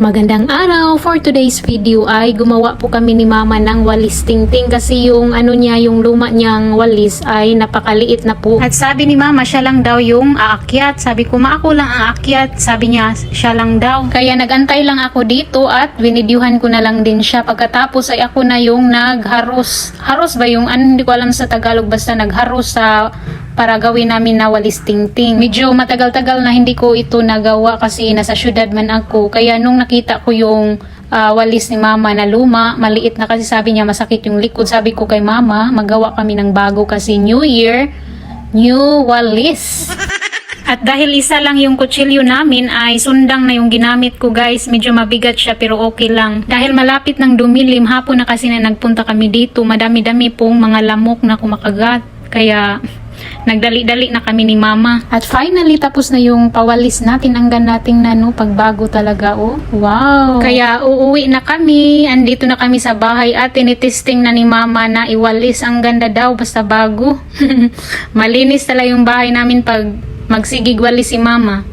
Magandang araw! For today's video ay gumawa po kami ni mama ng walis tingting kasi yung ano niya, yung luma niyang walis ay napakaliit na po. At sabi ni mama siya lang daw yung aakyat. Sabi ko ma ako lang aakyat. Sabi niya siya lang daw. Kaya nagantay lang ako dito at winidyuhan ko na lang din siya. Pagkatapos ay ako na yung nagharos. Haros ba yung ano hindi ko alam sa Tagalog basta nagharos sa para gawin namin na walis tingting. Medyo matagal-tagal na hindi ko ito nagawa kasi nasa syudad man ako. Kaya nung nakita ko yung ah, walis ni mama na luma, maliit na kasi sabi niya masakit yung likod. Sabi ko kay mama, magawa kami ng bago kasi New Year, new walis. At dahil isa lang yung kutsilyo namin ay sundang na yung ginamit ko guys. Medyo mabigat siya pero okay lang. Dahil malapit ng dumilim hapon na kasi na nagpunta kami dito. Madami-dami pong mga lamok na kumakagat. Kaya nagdali-dali na kami ni mama. At finally tapos na yung pawalis natin. Ang ganda nating nano pagbago talaga oh. Wow! Kaya uuwi na kami. Andito na kami sa bahay at tinitesting na ni mama na iwalis. Ang ganda daw basta bago. Malinis talaga yung bahay namin pag magsigig walis si mama.